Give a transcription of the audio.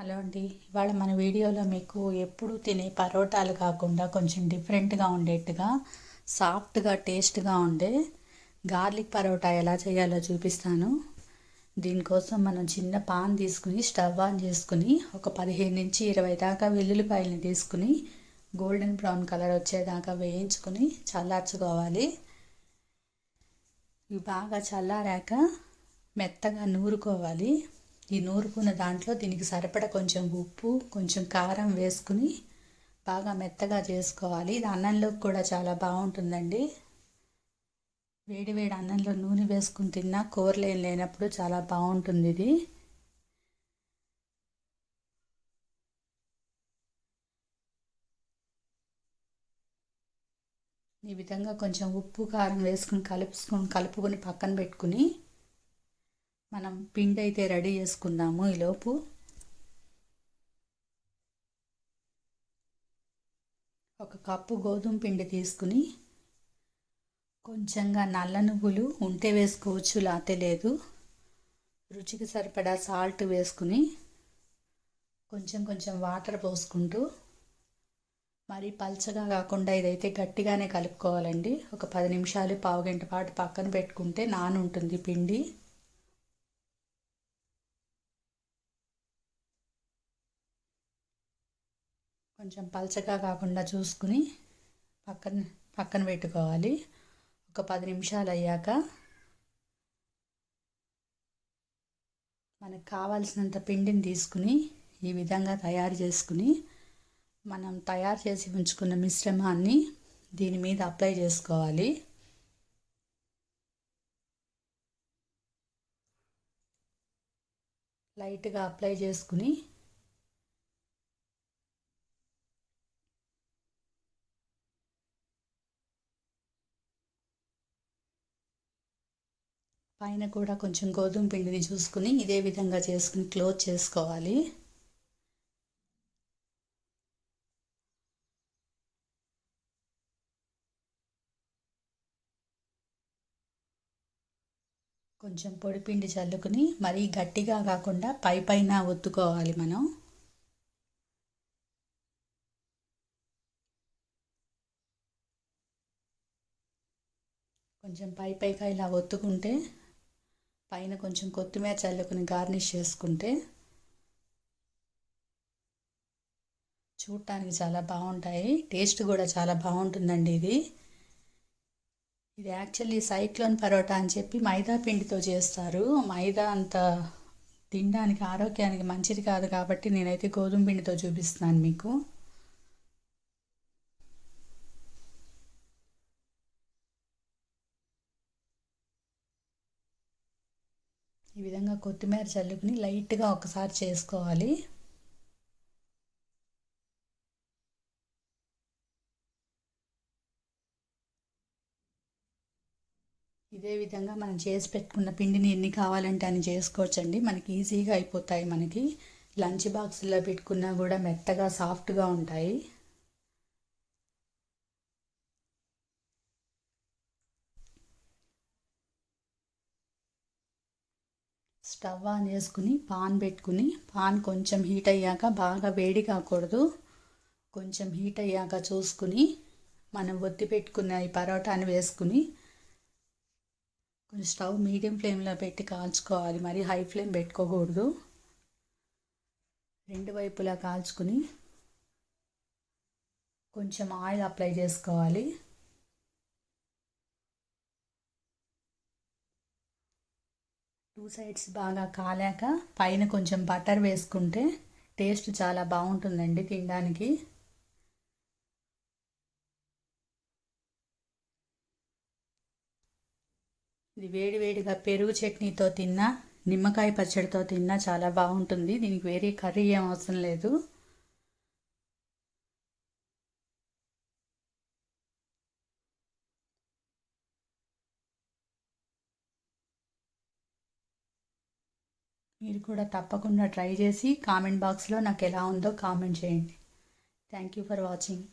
Hello అండి. ఇవాళ మన వీడియోలో మీకు ఎప్పుడు తినే పరోటాలు కాకుండా కొంచెం డిఫరెంట్గా ఉండేట్టుగా సాఫ్ట్గా టేస్ట్గా ఉండే గార్లిక్ పరోటా ఎలా చేయాలో చూపిస్తాను. దీనికోసం మనం చిన్న పాన్ తీసుకుని స్టవ్ ఆన్ చేసుకుని ఒక పదిహేను నుంచి ఇరవై దాకా వెల్లుల్లిపాయలని తీసుకుని గోల్డెన్ బ్రౌన్ కలర్ వచ్చేదాకా వేయించుకొని చల్లార్చుకోవాలి. ఇవి బాగా చల్లారాక మెత్తగా నూరుకోవాలి. ఈ నూరుకున్న దాంట్లో దీనికి సరిపడ కొంచెం ఉప్పు కొంచెం కారం వేసుకుని బాగా మెత్తగా చేసుకోవాలి. ఇది అన్నంలోకి కూడా చాలా బాగుంటుందండి. వేడి వేడి అన్నంలో నూనె వేసుకుని తిన్నా కూరలు లేనప్పుడు చాలా బాగుంటుంది ఇది. ఈ విధంగా కొంచెం ఉప్పు కారం వేసుకుని కలుపుకొని కలుపుకొని పక్కన పెట్టుకుని మనం పిండి అయితే రెడీ చేసుకుందాము ఈలోపు ఒక కప్పు గోధుమ పిండి తీసుకుని కొంచెంగా నల్ల నువ్వులు ఉంటే వేసుకోవచ్చు లాతే లేదు. రుచికి సరిపడా సాల్ట్ వేసుకుని కొంచెం కొంచెం వాటర్ పోసుకుంటూ మరి పల్చగా కాకుండా ఇదైతే గట్టిగానే కలుపుకోవాలండి. ఒక పది నిమిషాలు పావు గంట పాటు పక్కన పెట్టుకుంటే నానుంటుంది పిండి. కొంచెం పలచగా కాకుండా చూసుకుని పక్కన పక్కన పెట్టుకోవాలి. ఒక పది నిమిషాలు అయ్యాక మనకు కావాల్సినంత పిండిని తీసుకుని ఈ విధంగా తయారు చేసుకుని మనం తయారు చేసి ఉంచుకున్న మిశ్రమాన్ని దీని మీద అప్లై చేసుకోవాలి. లైట్గా అప్లై చేసుకుని పైన కూడా కొంచెం గోధుమ పిండిని చూసుకుని ఇదే విధంగా చేసుకుని క్లోజ్ చేసుకోవాలి. కొంచెం పొడి పిండి చల్లుకుని మరీ గట్టిగా కాకుండా పై పైన ఒత్తుకోవాలి మనం. కొంచెం పై పైగా ఇలా ఒత్తుకుంటే పైన కొంచెం కొత్తిమీర చల్లుకుని గార్నిష్ చేసుకుంటే చూడటానికి చాలా బాగుంటాయి. టేస్ట్ కూడా చాలా బాగుంటుందండి ఇది. ఇది యాక్చువల్లీ సైక్లోన్ పరోటా అని చెప్పి మైదా పిండితో చేస్తారు. మైదా అంత తినడానికి ఆరోగ్యానికి మంచిది కాదు కాబట్టి నేనైతే గోధుమ పిండితో చూపిస్తున్నాను మీకు. ఈ విధంగా కొత్తిమీర చల్లుకుని లైట్గా ఒకసారి చేసుకోవాలి. ఇదే విధంగా మనం చేసి పెట్టుకున్న పిండిని ఎన్ని కావాలంటే అని చేసుకోవచ్చండి. మనకి ఈజీగా అయిపోతాయి మనకి. లంచ్ బాక్స్లో పెట్టుకున్నా కూడా మెత్తగా సాఫ్ట్గా ఉంటాయి. స్టవ్ ఆన్ చేసుకుని పాన్ పెట్టుకుని పాన్ కొంచెం హీట్ అయ్యాక బాగా వేడి కాకూడదు. కొంచెం హీట్ అయ్యాక చూసుకుని మనం ఒత్తి పెట్టుకున్న ఈ పరోటాని వేసుకుని కొంచెం స్టవ్ మీడియం ఫ్లేమ్లో పెట్టి కాల్చుకోవాలి. మరి హై ఫ్లేమ్ పెట్టుకోకూడదు. రెండు వైపులా కాల్చుకుని కొంచెం ఆయిల్ అప్లై చేసుకోవాలి. టూ సైడ్స్ బాగా కాలాక పైన కొంచెం బటర్ వేసుకుంటే టేస్ట్ చాలా బాగుంటుందండి తినడానికి. ఇది వేడివేడిగా పెరుగు చట్నీతో తిన్నా నిమ్మకాయ పచ్చడితో తిన్నా చాలా బాగుంటుంది. దీనికి వేరే కర్రీ ఏం అవసరం లేదు. మీరు కూడా తప్పకుండా ట్రై చేసి కామెంట్ బాక్స్లో నాకు ఎలా ఉందో కామెంట్ చేయండి. Thank you for watching.